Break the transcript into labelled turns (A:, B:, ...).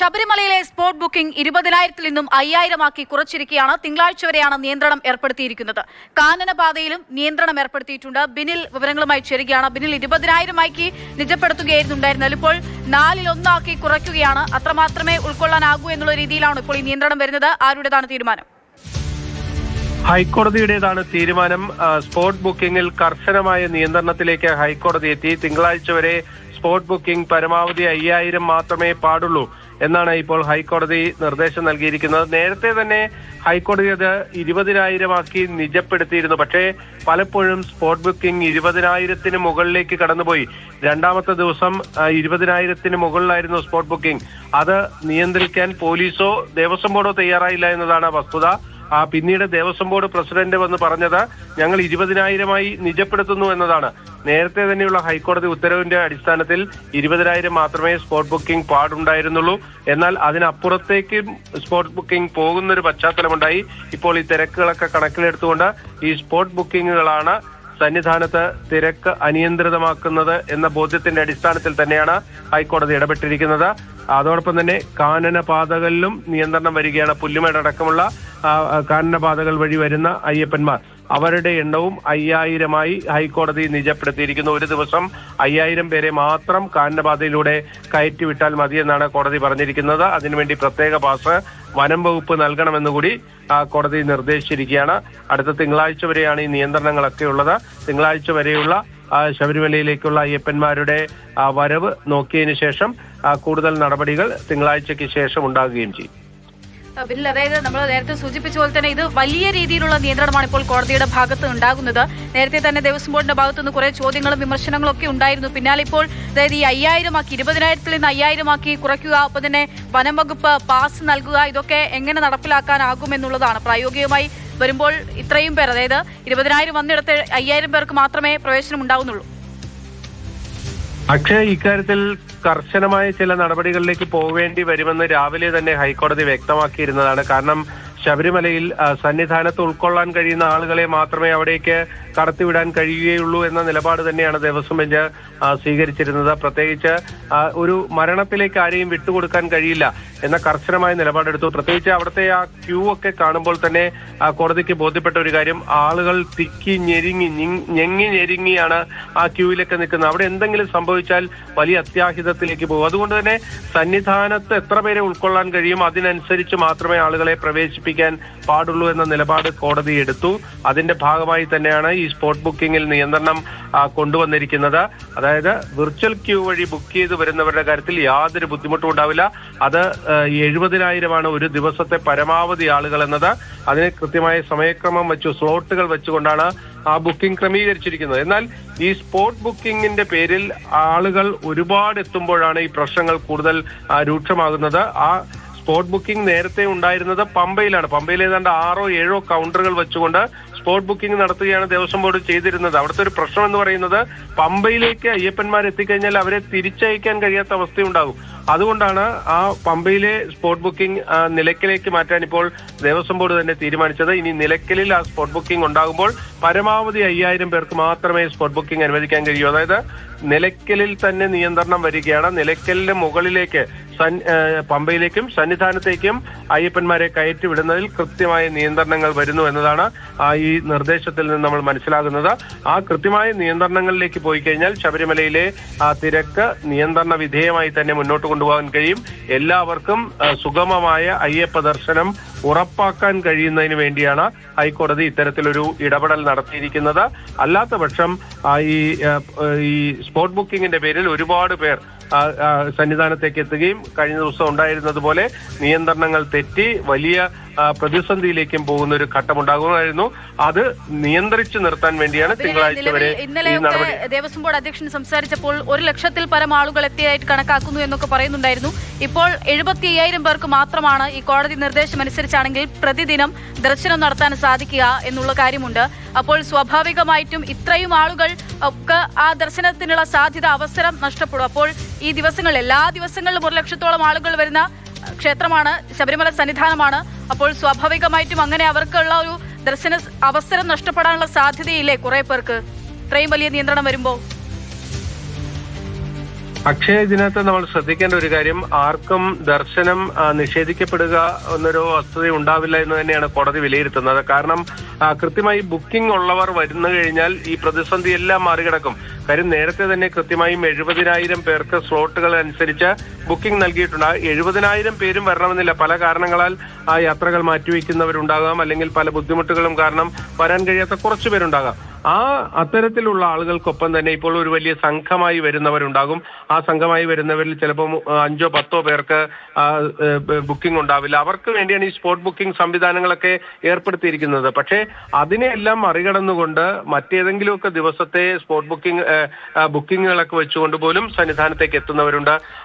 A: ശബരിമലയിലെ spot booking ഇരുപതിനായിരത്തിൽ നിന്നും അയ്യായിരമാക്കി കുറച്ചിരിക്കുകയാണ് തിങ്കളാഴ്ച വരെയാണ് നിയന്ത്രണം ഏർപ്പെടുത്തിയിരിക്കുന്നത്. കാനനപാതയിലും നിയന്ത്രണം ഏർപ്പെടുത്തിയിട്ടുണ്ട്. ബിനിൽ വിവരങ്ങളുമായി ചേരുകയാണ്. ബിനിൽ ഇരുപതിനായിരമാക്കി നിജപ്പെടുത്തുകയായിരുന്നു ഉണ്ടായിരുന്നത് ഇപ്പോൾ നാലിലൊന്നാക്കി കുറയ്ക്കുകയാണ്. അത്രമാത്രമേ ഉൾക്കൊള്ളാനാകൂ എന്നുള്ള രീതിയിലാണ് ഇപ്പോൾ ഈ നിയന്ത്രണം വരുന്നത്. ആരുടേതാണ് തീരുമാനം?
B: ഹൈക്കോടതിയുടേതാണ് തീരുമാനം. സ്പോട്ട് ബുക്കിംഗിൽ കർശനമായ നിയന്ത്രണത്തിലേക്ക് ഹൈക്കോടതി എത്തി. തിങ്കളാഴ്ച വരെ സ്പോട്ട് ബുക്കിംഗ് പരമാവധി അയ്യായിരം മാത്രമേ പാടുള്ളൂ. എന്നാണ് ഇപ്പോൾ ഹൈക്കോടതി നിർദ്ദേശം നൽകിയിരിക്കുന്നത്. നേരത്തെ തന്നെ ഹൈക്കോടതി അത് ഇരുപതിനായിരമാക്കി നിജപ്പെടുത്തിയിരുന്നു. പക്ഷേ പലപ്പോഴും സ്പോട്ട് ബുക്കിംഗ് ഇരുപതിനായിരത്തിന് മുകളിലേക്ക് കടന്നുപോയി. രണ്ടാമത്തെ ദിവസം ഇരുപതിനായിരത്തിന് മുകളിലായിരുന്നു സ്പോട്ട് ബുക്കിംഗ്. അത് നിയന്ത്രിക്കാൻ പോലീസോ ദേവസ്വം ബോർഡോ തയ്യാറായില്ല എന്നതാണ് വസ്തുത. ആ പിന്നീട് ദേവസ്വം ബോർഡ് പ്രസിഡന്റ് വന്ന് പറഞ്ഞത് ഞങ്ങൾ ഇരുപതിനായിരമായി നിജപ്പെടുത്തുന്നു എന്നതാണ്. നേരത്തെ തന്നെയുള്ള ഹൈക്കോടതി ഉത്തരവിന്റെ അടിസ്ഥാനത്തിൽ ഇരുപതിനായിരം മാത്രമേ സ്പോട്ട് ബുക്കിംഗ് പാടുണ്ടായിരുന്നുള്ളൂ. എന്നാൽ അതിനപ്പുറത്തേക്ക് സ്പോട്ട് ബുക്കിംഗ് പോകുന്ന ഒരു പശ്ചാത്തലമുണ്ടായി. ഇപ്പോൾ ഈ തിരക്കുകളൊക്കെ കണക്കിലെടുത്തുകൊണ്ട് ഈ സ്പോട്ട് ബുക്കിങ്ങുകളാണ് സന്നിധാനത്ത് തിരക്ക് അനിയന്ത്രിതമാക്കുന്നത് എന്ന ബോധ്യത്തിന്റെ അടിസ്ഥാനത്തിൽ തന്നെയാണ് ഹൈക്കോടതി ഇടപെട്ടിരിക്കുന്നത്. അതോടൊപ്പം തന്നെ കാനന പാതകളിലും നിയന്ത്രണം വരികയാണ്. പുല്ലുമേട് അടക്കമുള്ള ആ, ആ, കാനന പാതകൾ വഴി വരുന്ന അയ്യപ്പന്മാർ. അവരുടെ എണ്ണവും അയ്യായിരമായി ഹൈക്കോടതി നിജപ്പെടുത്തിയിരിക്കുന്നു. ഒരു ദിവസം അയ്യായിരം പേരെ മാത്രം കാനനപാതയിലൂടെ കയറ്റിവിട്ടാൽ മതിയെന്നാണ് കോടതി പറഞ്ഞിരിക്കുന്നത്. അതിനുവേണ്ടി പ്രത്യേക പാസ് വനം വകുപ്പ് നൽകണമെന്നുകൂടി കൂടി കോടതി നിർദ്ദേശിച്ചിരിക്കുകയാണ്. അടുത്ത തിങ്കളാഴ്ച വരെയാണ് ഈ നിയന്ത്രണങ്ങളൊക്കെ ഉള്ളത്. തിങ്കളാഴ്ച വരെയുള്ള ശബരിമലയിലേക്കുള്ള അയ്യപ്പന്മാരുടെ വരവ് നോക്കിയതിനു ശേഷം കൂടുതൽ നടപടികൾ തിങ്കളാഴ്ചയ്ക്ക് ശേഷം ഉണ്ടാകുകയും ചെയ്യും.
A: ബിനിൽ അതായത് നമ്മൾ നേരത്തെ സൂചിപ്പിച്ച പോലെ തന്നെ ഇത് വലിയ രീതിയിലുള്ള നിയന്ത്രണമാണ് ഇപ്പോൾ കോടതിയുടെ ഭാഗത്ത് ഉണ്ടാകുന്നത്. നേരത്തെ തന്നെ ദേവസ്വം ബോർഡിന്റെ ഭാഗത്തു നിന്ന് കുറെ ചോദ്യങ്ങളും വിമർശനങ്ങളും ഒക്കെ ഉണ്ടായിരുന്നു. പിന്നാലെ ഇപ്പോൾ അതായത് ഈ അയ്യായിരമാക്കി ഇരുപതിനായിരത്തിൽ നിന്ന് അയ്യായിരമാക്കി കുറയ്ക്കുക ഒപ്പം തന്നെ വനം വകുപ്പ് പാസ് നൽകുക ഇതൊക്കെ എങ്ങനെ നടപ്പിലാക്കാനാകും എന്നുള്ളതാണ്. പ്രായോഗികമായി വരുമ്പോൾ ഇത്രയും പേർ അതായത് ഇരുപതിനായിരം വന്നിടത്ത് അയ്യായിരം പേർക്ക് മാത്രമേ പ്രവേശനം ഉണ്ടാകുന്നുള്ളൂ
B: പക്ഷേ ഇക്കാര്യത്തിൽ കർശനമായ ചില നടപടികളിലേക്ക് പോവേണ്ടി വരുമെന്ന് രാവിലെ തന്നെ ഹൈക്കോടതി വ്യക്തമാക്കിയിരുന്നതാണ്. കാരണം ശബരിമലയിൽ സന്നിധാനത്ത് ഉൾക്കൊള്ളാൻ കഴിയുന്ന ആളുകളെ മാത്രമേ അവിടേക്ക് കടത്തിവിടാൻ കഴിയുകയുള്ളൂ എന്ന നിലപാട് തന്നെയാണ് ദേവസ്വം ബെഞ്ച് സ്വീകരിച്ചിരുന്നത്. പ്രത്യേകിച്ച് ഒരു മരണത്തിലേക്ക് ആരെയും വിട്ടുകൊടുക്കാൻ കഴിയില്ല എന്ന കർശനമായ നിലപാടെടുത്തു. പ്രത്യേകിച്ച് അവിടുത്തെ ആ ക്യൂ ഒക്കെ കാണുമ്പോൾ തന്നെ കോടതിക്ക് ബോധ്യപ്പെട്ട ഒരു കാര്യം ആളുകൾ തിക്കി ഞെരുങ്ങി ഞിങ്- ഞെങ്ങി ഞെരുങ്ങിയാണ് ആ ക്യൂവിലൊക്കെ നിൽക്കുന്നത്. അവിടെ എന്തെങ്കിലും സംഭവിച്ചാൽ വലിയ അത്യാഹിതത്തിലേക്ക് പോകും. അതുകൊണ്ട് തന്നെ സന്നിധാനത്ത് എത്ര പേരെ ഉൾക്കൊള്ളാൻ കഴിയും അതിനനുസരിച്ച് മാത്രമേ ആളുകളെ പ്രവേശിപ്പിക്കാൻ പാടുള്ളൂ എന്ന നിലപാട് കോടതി എടുത്തു. അതിന്റെ ഭാഗമായി തന്നെയാണ് ഈ സ്പോട്ട് ബുക്കിംഗിൽ നിയന്ത്രണം കൊണ്ടുവന്നിരിക്കുന്നത്. അതായത് വിർച്വൽ ക്യൂ വഴി ബുക്ക് ചെയ്ത് വരുന്നവരുടെ കാര്യത്തിൽ യാതൊരു ബുദ്ധിമുട്ടും ഉണ്ടാവില്ല. അത് എഴുപതിനായിരമാണ് ഒരു ദിവസത്തെ പരമാവധി ആളുകൾ എന്നത്. അതിന് കൃത്യമായ സമയക്രമം വെച്ചു സ്ലോട്ടുകൾ വെച്ചുകൊണ്ടാണ് ആ ബുക്കിംഗ് ക്രമീകരിച്ചിരിക്കുന്നത്. എന്നാൽ ഈ സ്പോട്ട് ബുക്കിംഗിന്റെ പേരിൽ ആളുകൾ ഒരുപാട് എത്തുമ്പോഴാണ് ഈ പ്രശ്നങ്ങൾ കൂടുതൽ രൂക്ഷമാകുന്നത്. ആ സ്പോട്ട് ബുക്കിംഗ് നേരത്തെ ഉണ്ടായിരുന്നത് പമ്പയിലാണ്. പമ്പയിൽ ഏതാണ്ട് ആറോ ഏഴോ കൗണ്ടറുകൾ വെച്ചുകൊണ്ട് സ്പോട്ട് ബുക്കിംഗ് നടത്തുകയാണ് ദേവസ്വം ബോർഡ് ചെയ്തിരുന്നത്. അവിടുത്തെ ഒരു പ്രശ്നം എന്ന് പറയുന്നത് പമ്പയിലേക്ക് അയ്യപ്പന്മാർ എത്തിക്കഴിഞ്ഞാൽ അവരെ തിരിച്ചയക്കാൻ കഴിയാത്ത അവസ്ഥയുണ്ടാകും. അതുകൊണ്ടാണ് ആ പമ്പയിലെ സ്പോട്ട് ബുക്കിംഗ് നിലയ്ക്കലേക്ക് മാറ്റാൻ ഇപ്പോൾ ദേവസ്വം ബോർഡ് തന്നെ തീരുമാനിച്ചത്. ഇനി നിലയ്ക്കലിൽ ആ സ്പോട്ട് ബുക്കിംഗ് ഉണ്ടാകുമ്പോൾ പരമാവധി അയ്യായിരം പേർക്ക് മാത്രമേ സ്പോട്ട് ബുക്കിംഗ് അനുവദിക്കാൻ കഴിയൂ. അതായത് നിലയ്ക്കലിൽ തന്നെ നിയന്ത്രണം വരികയാണ്. നിലയ്ക്കലിന് മുകളിലേക്ക് പമ്പയിലേക്കും സന്നിധാനത്തേക്കും അയ്യപ്പന്മാരെ കയറ്റി വിടുന്നതിൽ കൃത്യമായ നിയന്ത്രണങ്ങൾ വരുന്നു എന്നതാണ് ഈ നിർദ്ദേശത്തിൽ നിന്ന് നമ്മൾ മനസ്സിലാകുന്നത്. ആ കൃത്യമായ നിയന്ത്രണങ്ങളിലേക്ക് പോയി കഴിഞ്ഞാൽ ശബരിമലയിലെ ആ തിരക്ക് നിയന്ത്രണ വിധേയമായി തന്നെ മുന്നോട്ട് കൊണ്ടുപോകാൻ കഴിയും. എല്ലാവർക്കും സുഗമമായ അയ്യപ്പ ദർശനം ഉറപ്പാക്കാൻ കഴിയുന്നതിന് വേണ്ടിയാണ് ഹൈക്കോടതി ഇത്തരത്തിലൊരു ഇടപെടൽ നടത്തിയിരിക്കുന്നത്. അല്ലാത്ത പക്ഷം ഈ ഈ സ്പോട്ട് ബുക്കിംഗിന്റെ പേരിൽ ഒരുപാട് പേർ സന്നിധാനത്തേക്ക് എത്തുകയും കഴിഞ്ഞ ദിവസം ഉണ്ടായിരുന്നതുപോലെ നിയന്ത്രണങ്ങൾ തെറ്റി വലിയ പ്രതിസന്ധിയിലേക്കും പോകുന്ന ഒരു ഘട്ടമുണ്ടാകുമായിരുന്നു. അത് നിയന്ത്രിച്ചു നിർത്താൻ വേണ്ടിയാണ് തിങ്കളാഴ്ച വരെ ഇന്നലെ
A: ദേവസ്വം ബോർഡ് അധ്യക്ഷൻ സംസാരിച്ചപ്പോൾ ഒരു ലക്ഷത്തിൽ പരം ആളുകൾ എത്തിയതായിട്ട് കണക്കാക്കുന്നു എന്നൊക്കെ പറയുന്നുണ്ടായിരുന്നു. ഇപ്പോൾ എഴുപത്തി അയ്യായിരം പേർക്ക് മാത്രമാണ് ഈ കോടതി നിർദ്ദേശം അനുസരിച്ചാണെങ്കിൽ പ്രതിദിനം ദർശനം നടത്താൻ സാധിക്കുക എന്നുള്ള കാര്യമുണ്ട്. അപ്പോൾ സ്വാഭാവികമായിട്ടും ഇത്രയും ആളുകൾ ഒക്കെ ആ ദർശനത്തിനുള്ള സാധ്യത അവസരം നഷ്ടപ്പെടും. അപ്പോൾ ഈ ദിവസങ്ങൾ എല്ലാ ദിവസങ്ങളിലും ഒരു ലക്ഷത്തോളം ആളുകൾ വരുന്ന ക്ഷേത്രമാണ് ശബരിമല സന്നിധാനമാണ്. അപ്പോൾ സ്വാഭാവികമായിട്ടും അങ്ങനെ അവർക്കുള്ള ഒരു ദർശന അവസരം നഷ്ടപ്പെടാനുള്ള സാധ്യതയില്ലേ കുറെ പേർക്ക്? ഇത്രയും വലിയ നിയന്ത്രണം വരുമ്പോൾ.
B: പക്ഷേ ഇതിനകത്ത് നമ്മൾ ശ്രദ്ധിക്കേണ്ട ഒരു കാര്യം ആർക്കും ദർശനം നിഷേധിക്കപ്പെടുക എന്നൊരു വസ്തുത ഉണ്ടാവില്ല എന്ന് തന്നെയാണ് കോടതി വിലയിരുത്തുന്നത്. കാരണം കൃത്യമായി ബുക്കിംഗ് ഉള്ളവർ വരുന്നു കഴിഞ്ഞാൽ ഈ പ്രതിസന്ധി എല്ലാം മറികടക്കും. കാര്യം നേരത്തെ തന്നെ കൃത്യമായും എഴുപതിനായിരം പേർക്ക് സ്ലോട്ടുകൾ അനുസരിച്ച് ബുക്കിംഗ് നൽകിയിട്ടുണ്ട്. എഴുപതിനായിരം പേരും വരണമെന്നില്ല. പല കാരണങ്ങളാൽ ആ യാത്രകൾ മാറ്റിവെക്കുന്നവരുണ്ടാകാം. അല്ലെങ്കിൽ പല ബുദ്ധിമുട്ടുകളും കാരണം വരാൻ കഴിയാത്ത കുറച്ചു പേരുണ്ടാകാം. ആ അത്തരത്തിലുള്ള ആളുകൾക്കൊപ്പം തന്നെ ഇപ്പോൾ ഒരു വലിയ സംഘമായി വരുന്നവരുണ്ടാകും. ആ സംഘമായി വരുന്നവരിൽ ചിലപ്പോൾ അഞ്ചോ പത്തോ പേർക്ക് ബുക്കിംഗ് ഉണ്ടാവില്ല. അവർക്ക് വേണ്ടിയാണ് ഈ സ്പോട്ട് ബുക്കിംഗ് സംവിധാനങ്ങളൊക്കെ ഏർപ്പെടുത്തിയിരിക്കുന്നത്. പക്ഷേ അതിനെയെല്ലാം മറികടന്നുകൊണ്ട് മറ്റേതെങ്കിലുമൊക്കെ ദിവസത്തെ സ്പോട്ട് ബുക്കിംഗ് ബുക്കിങ്ങുകളൊക്കെ വെച്ചുകൊണ്ട് പോലും സന്നിധാനത്തേക്ക് എത്തുന്നവരുണ്ട്.